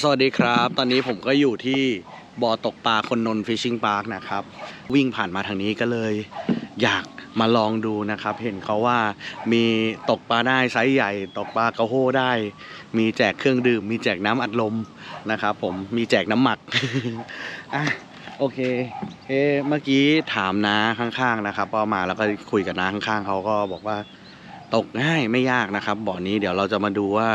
สวัสดีครับ ตอนนี้ผมก็อยู่ที่บ่อตกปลาคนนนฟิชชิงพาร์คนะครับ วิ่งผ่านมาทางนี้ก็เลยอยากมาลองดูนะครับ เห็นเขาว่ามีตกปลาได้ไซส์ใหญ่ ตกปลากระโฮได้ มีแจกเครื่องดื่ม มีแจกน้ำอัดลมนะครับผมมีแจกน้ำหมักอะโอเคเอเมื่อกี้ถามน้าข้างๆนะครับพอมาแล้วก็คุยกับน้าข้างๆเขาก็บอกว่า ตกง่ายไม่ยากนะครับบ่อนี้เดี๋ยวเราจะมาดูว่า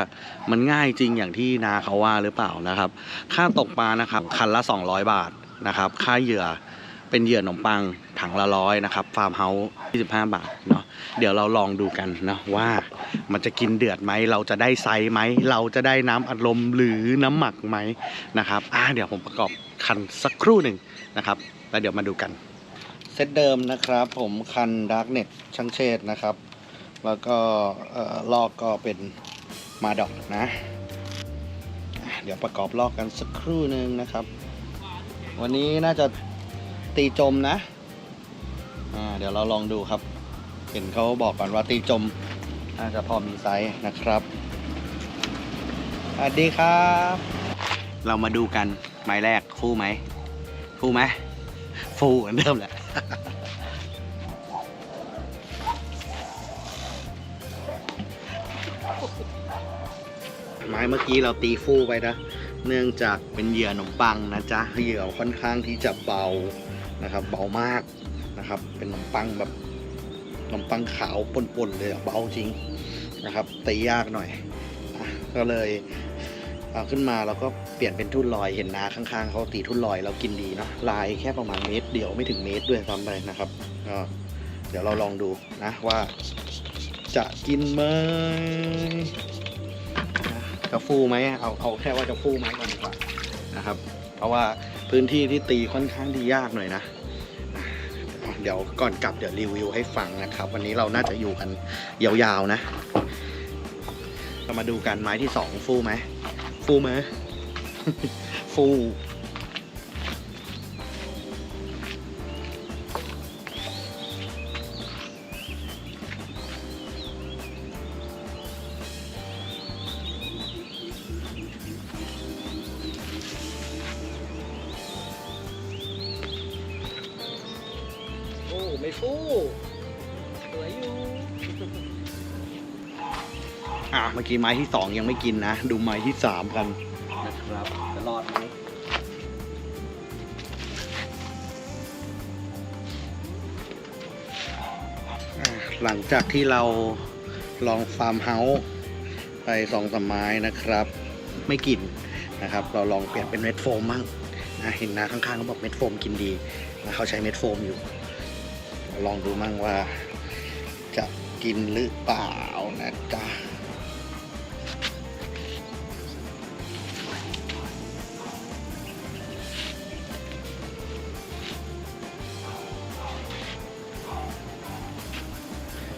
มันง่ายจริงอย่างที่นาเขาว่าหรือเปล่านะครับ ค่าตกปลานะครับ คันละ 200 บาทนะครับ ค่าเหยื่อเป็นเหยื่อขนมปังถังละร้อยนะครับ ฟาร์มเฮาส์25 บาทเนาะเดี๋ยวเราลองดูกันนะว่ามันจะกินเดือดไหม เราจะได้ไซส์ไหม เราจะได้น้ำอัดลมหรือน้ำหมักไหมนะครับอ่าเดี๋ยวผมประกอบคันสักครู่หนึ่งนะครับแล้วเดี๋ยวมาดูกัน เซตเดิมนะครับ ผมคันดาร์กเน็ตช่างเชษนะครับ แล้วก็ลอกก็เป็นมาดอกนะ เดี๋ยวประกอบลอกกันสักครู่หนึ่งนะครับ วันนี้น่าจะตีจมนะเดี๋ยวเราลองดูครับ เห็นเขาบอกก่อนว่าตีจมน่าจะพอมีไซส์นะครับสวัสดีครับ เรามาดูกันไม้แรกคู่ไหม คู่ไหมฟูเหมือนเดิมแหละ ไม้เมื่อกี้เราตีฟู่ไปนะ เนื่องจากเป็นเหยื่อขนมปังนะจ๊ะ เหยื่อค่อนข้างที่จะเบานะครับ เบามากนะครับ เป็นขนมปังแบบขนมปังขาวป่นๆเลยเบาจริงนะครับ ตียากหน่อยอก็เลยเอาขึ้นมาแล้วก็เปลี่ยนเป็นทุ่นลอยเห็นนาข้างๆเขาตีทุ่นลอยเรากินดีเนาะลายแค่ประมาณเมตรเดียวไม่ถึงเมตรด้วยซ้ำไปนะครับก็เดี๋ยวเราลองดูนะว่าจะกินไหม จะฟูไหมเอาเอาแค่ว่าจะฟูไหมก่อนดีกว่านะครับ เพราะว่าพื้นที่ที่ตีค่อนข้างที่ยากหน่อยนะอะเดี๋ยวก่อนกลับเดี๋ยวรีวิวให้ฟังนะครับ วันนี้เราน่าจะอยู่กันยาวๆนะเรามาดูกันไม้ที่สองฟูไหมฟูไหมฟู ฟู่สวยอยู่อะเมื่อกี้ไม้ที่สองยังไม่กินนะ ดูไม้ที่สามกันนะครับจะรอดไหมหลังจากที่เราลองฟาร์มเฮาส์ไปสองสามไม้นะครับ ไม่กินนะครับ เราลองเปลี่ยนเป็นเม็ดโฟมบ้างนะเห็นนะข้างๆเขาบอกเม็ดโฟมกินดีนะเขาใช้เม็ดโฟมอยู่ ลองดูมั่งว่าจะกินหรือเปล่านะจ๊ะ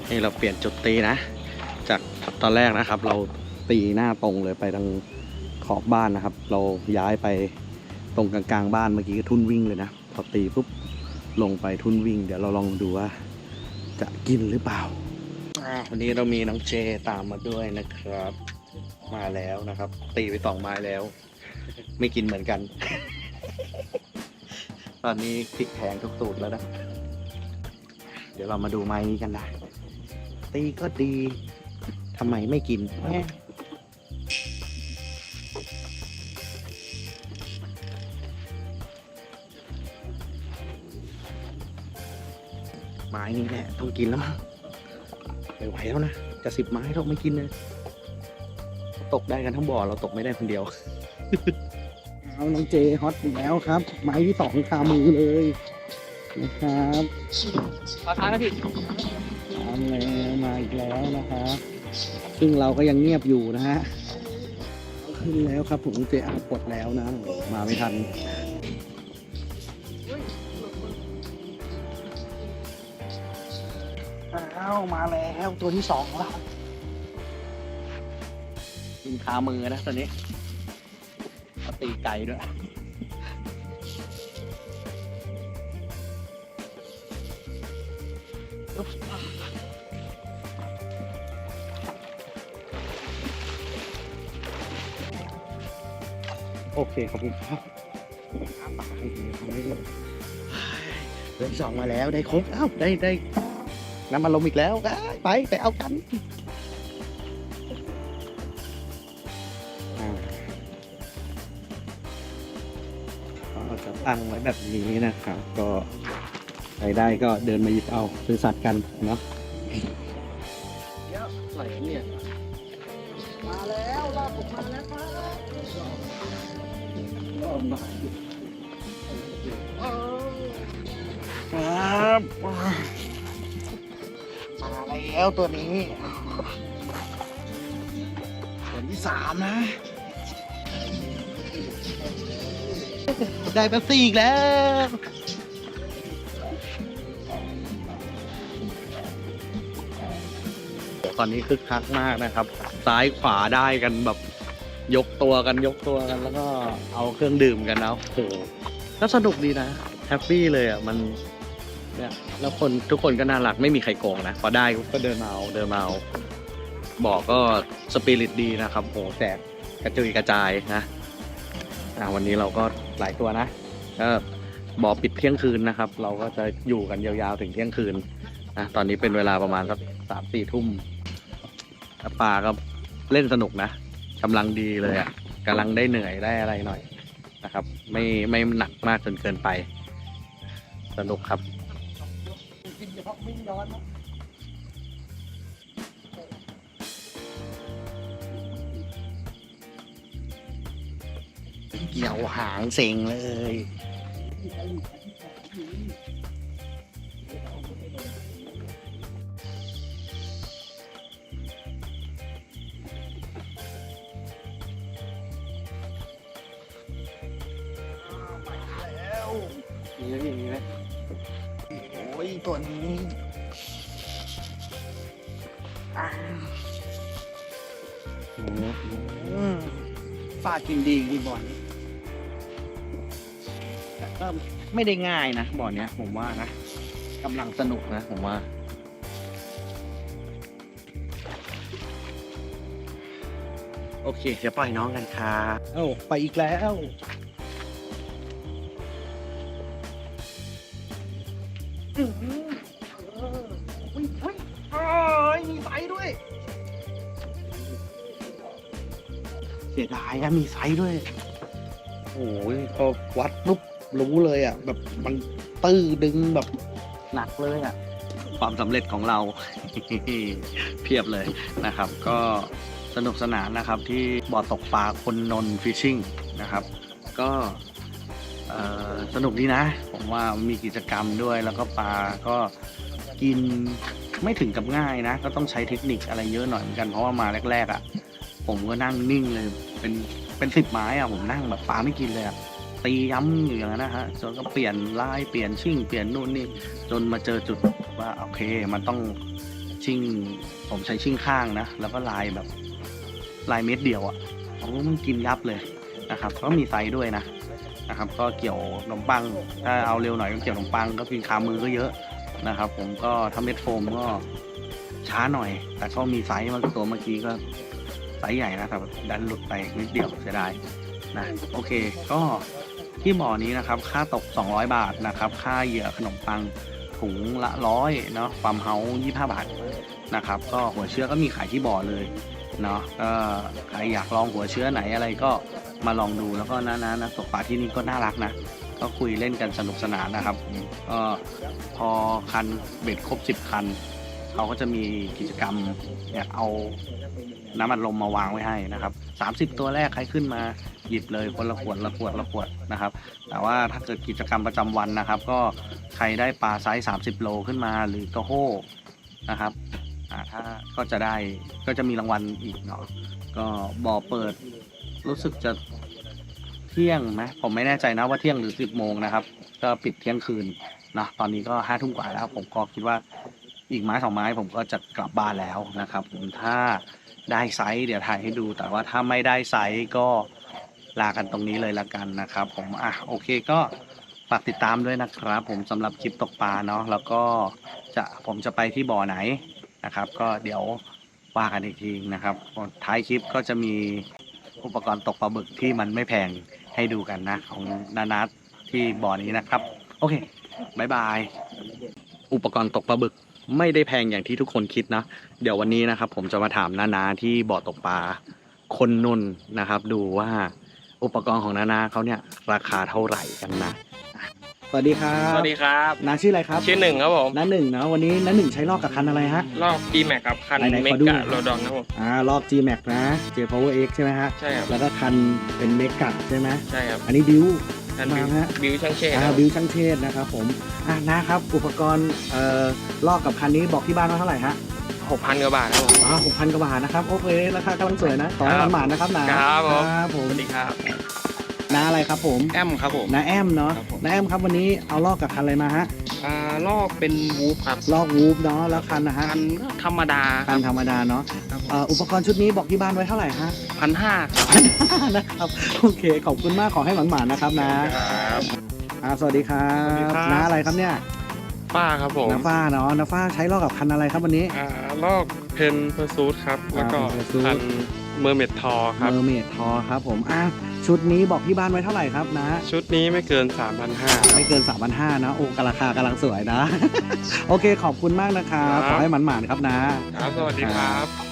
นี่เราเปลี่ยนจุดตีนะ จากตอนแรกนะครับ เราตีหน้าตรงเลยไปทางขอบบ้านนะครับ เราย้ายไปตรงกลางๆบ้านเมื่อกี้ก็ทุ่นวิ่งเลยนะพอตีปุ๊บ ลงไปทุ่นวิ่ง เดี๋ยวเราลองดูว่า จะกินหรือเปล่าวันนี้เรามีน้องเจตามมาด้วยนะครับ มาแล้วนะครับ ตีไปสองไม้แล้ว ไม่กินเหมือนกัน ตอนนี้พลิกแพงทุกสูตรแล้วนะ เดี๋ยวเรามาดูไม้นี้กันนะตีก็ดีทำไมไม่กิน ม่ไม้นี้แหละต้องกินแล้วมั้งไม่ไหวแล้วนะจะสิบไม้เราไม่กินเลยตกได้กันทั้งบ่อเราตกไม่ได้คนเดียว เอาน้องเจฮอตอีกแล้วครับ ไม้ที่สองคามือเลยนะครับขอทางนะพี่ตามแล้วมาอีกแล้วนะครับซึ่งเราก็ยังเงียบอยู่นะฮะเอาขึ้นแล้วครับผมเจอากดแล้วนะ มาไม่ทัน มาแล้วตัวที่สองแล้วกินคามือนะตอนนี้เขาตีไก่ด้วยโอเคขอบคุณครับปากให้ดีไม่ได้เรื่องสองมาแล้วได้ครบเอ้าได้ได้ น้ำมันลมอีกแล้วอะไปไปเอากันอ่าก็จะตั้งไว้แบบนี้นะครับ ก็ใครได้ก็เดินมาหยิบเอาซื้อสัตว์กันเนาะไหลเนี่ยมาแล้วลากออกมาแล้วครับมา แล้วตัวนี้ตัวที่สามนะ ได้แป๊บซี่อีกแล้วตอนนี้คึกคักมากนะครับ ซ้ายขวาได้กันแบบยกตัวกันยกตัวกัน แล้วก็เอาเครื่องดื่มกันแล้วโอ้โหก็สนุกดีนะ แฮปปี้เลยอะ มัน เนี่ยแล้วคนทุกคนก็น่ารักไม่มีใครโกงนะพอได้ก็เดินมาเอาเดินมาเอาบอกก็สปิริตดีนะครับโหแตกกระจุยกระจายนะอ่าวันนี้เราก็หลายตัวนะก็บอกปิดเที่ยงคืนนะครับ เราก็จะอยู่กันยาวๆถึงเที่ยงคืนนะตอนนี้เป็นเวลาประมาณสักสามสี่ทุ่มปลาก็เล่นสนุกนะกำลังดีเลยอะกำลังได้เหนื่อยได้อะไรหน่อยนะครับ ไม่ไม่หนักมากจนเกินไป สนุกครับ เกี่ยวหางเซ็งเลยมีไหมพี่มีไหมโอ้ยตัวนี้อ่าอืมฟาดกินดีดีบอลแต่ก็ไม่ได้ง่ายนะบอลเนี้ย ผมว่านะกำลังสนุกนะ ผมว่า โอเค เดี๋ยวปล่อยน้องกันครับเอ้าไปอีกแล้ว อะมีไซส์ด้วย โอ้ยพอวัดปุ๊บรู้เลยอะแบบมันตื้อดึงแบบหนักเลยอะความสำเร็จของเรา เพียบเลยนะครับ ก็สนุกสนานนะครับที่บ่อตกปลาคนนนฟิชชิ่งนะครับ ก็เอ่อสนุกดีนะ ผมว่ามีกิจกรรมด้วยแล้วก็ปลาก็กินไม่ถึงกับง่ายนะ ก็ต้องใช้เทคนิคอะไรเยอะหน่อยเหมือนกันเพราะว่ามาแรกๆอะ่ะ ผมก็นั่งนิ่งเลย เป็นเป็นสิบไม้อะผมนั่งแบบปลาไม่กินเลยอะตีย้ำอยู่อย่างนั้นนะฮะจนก็เปลี่ยนลายเปลี่ยนชิ่งเปลี่ยนนู่นนี่จนมาเจอจุดว่าโอเคมันต้องชิ่ง ผมใช้ชิ่งข้างนะแล้วก็ลายแบบลายเม็ดเดียวอะ่ะโอ้มันกินยับเลยนะครับก็มีไซส์ด้วยนะนะครับ ก็เกี่ยวขนมปังถ้าเอาเร็วหน่อยก็เกี่ยวขนมปังก็กินคามือก็เยอะนะครับ ผมก็ถ้าเม็ดโฟมก็ช้าหน่อย แต่ก็มีไซส์มาตัวเมื่อกี้ก็ ไซส์ใหญ่นะครับดันหลุดไปนิดเดียวเสียดายนะโอเค ก็ที่บ่อนี้นะครับ ค่าตก 200 บาทนะครับ ค่าเหยื่อขนมปังถุงละร้อยเนาะฟาร์มเฮาส์25บาทนะครับ ก็หัวเชื้อก็มีขายที่บ่อเลยเนาะก็ใครอยากลองหัวเชื้อไหนอะไรก็มาลองดูแล้วก็นะนะนะตกปลาที่นี่ก็น่ารักนะ ก็คุยเล่นกันสนุกสนานนะครับก็พอคันเบ็ดครบสิบคัน เขาก็จะมีกิจกรรมเนี่ยเอาน้ำอัดลมมาวางไว้ให้นะครับสามสิบตัวแรกใครขึ้นมาหยิบเลยคนละขวดละขวดละขวดนะครับ แต่ว่าถ้าเกิดกิจกรรมประจำวันนะครับ ก็ใครได้ปลาไซส์ 30 โลขึ้นมาหรือกระโห้นะครับถ้าก็จะได้ก็จะมีรางวัลอีกเนาะก็บ่อเปิดรู้สึกจะเที่ยงไหมผมไม่แน่ใจนะว่าเที่ยงหรือสิบโมงนะครับ ก็ปิดเที่ยงคืนนะตอนนี้ก็ห้าทุ่มกว่าแล้ว ผมก็คิดว่า อีกไม้สองไม้ผมก็จะกลับบ้านแล้วนะครับผมถ้าได้ไซส์เดี๋ยวถ่ายให้ดู แต่ว่าถ้าไม่ได้ไซส์ก็ลากันตรงนี้เลยละกันนะครับ ผมอะโอเคก็ฝากติดตามด้วยนะครับ ผมสำหรับคลิปตกปลาเนาะแล้วก็จะผมจะไปที่บ่อไหนนะครับ ก็เดี๋ยวว่ากันอีกทีนะครับท้ายคลิปก็จะมีอุปกรณ์ตกปลาบึกที่มันไม่แพงให้ดูกันนะ ของนานาที่บ่อนี้นะครับ โอเคบายบาย อุปกรณ์ตกปลาบึก ไม่ได้แพงอย่างที่ทุกคนคิดนะ เดี๋ยววันนี้นะครับ ผมจะมาถามนานาที่บ่อตกปลาคนนนท์นะครับ ดูว่าอุปกรณ์ของนานาเขาเนี่ยราคาเท่าไหร่กันนะอะสวัสดีครับสวัสดีครับนาชื่ออะไรครับชื่อหนึ่งครับผมน้าหนึ่งนะวันนี้น้าหนึ่งใช้ลอกกับคันอะไรฮะรอบ D Max ครับคันไหนๆเมขอดูกะโรดอนครับผมอ่าลอก G Max นะ J Power X ใช่ไหมฮะใช่ครับแล้วก็คันเป็นเมกะใช่ไหมใช่ครับอันนี้บิว คันมาบิวฮะ บิวช่างเชษอ่าครับบิวช่างเทศนะครับผมอ่านะครับอุปกรณ์เอ่อลอกกับคันนี้บอกที่บ้านว่าเท่าไหร่ฮะหกพันกว่าบาทครับผมอ่าหกพันกว่าบาทนะครับโอเคราคากำลังสวยนะขอให้ครับหมานๆนะครับนะครับผมครับผมสวัสดีครับ น้าอะไรครับผมแอมครับผม น้าแอมเนาะครับผม น้าแอมครับวันนี้เอาลอกกับคันอะไรมาฮะอ่าลอกเป็นวูฟครับลอกวูฟเนาะแล้วคันนะฮะ คันธรรมดาคคัรับนธรรมดาเนาะครับผมเอ่ออุปกรณ์ชุดนี้บอกที่บ้านไว้เท่าไหร่ฮะพันห้าครับนะครับ โอเค ขอบคุณมากขอให้หมานๆนะครับนะครับอ่าสวัสดีครัสวัสดีบครับน้าอะไรครับเนี่ยป้าครับผมน้าฟ้าเนาะน้าฟ้าใช้ลอกกับคันอะไรครับวันนี้อ่าลอกเพนเพอร์ซูดครับ แล้วก็อ่า Pursuit พันเมอร์เมดทอครับเมอร์เมดทอครับผมอะชุดนี้บอกที่บ้านไว้เท่าไหร่ครับนะ ชุดนี้ไม่เกิน 3,500 ไม่เกิน 3 5 0 0 นะ โอ้กราคากำลังสวยนะ โอเคขอบคุณมากนะครับครับขอให้หมันๆครับนะ ครับ สวัสดีครับ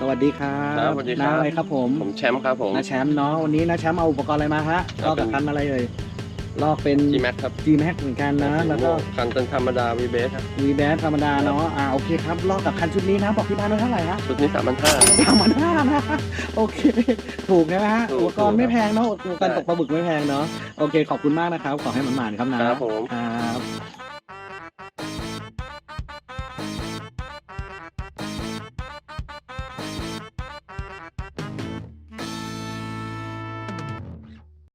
สวัสดีครับครับสวัสดีครับ น้าอะไรครับผมผมแชมป์ครับผม น้าแชมป์เนาะวันนี้น้าแชมป์เอาอุปกรณ์อะไรมาฮะคลรับ อกกับคันอะไรเอ่ยลอกเป็น G Max ครับ G Max เหมือนกันนะ แล้วก็ คันเป็นธรรมดาวีเบสครับวีแบธรรมดาเนาะอ่าโอเคครับลอกกับคันชุดนี้นะบอกที่บ้านไว้เท่าไหร่ฮะชุดนี้สามพันห้า สามพันห้านะโอเค ถูกใช่ไหมฮะถูกอุปกรณ์ไม่แพงเนาะอุปกรณ์ใช่ ตกปลาบึกไม่แพงเนาะโอเคขอบคุณมากนะครับขอให้มันหมานๆครับนะครับผม ครับ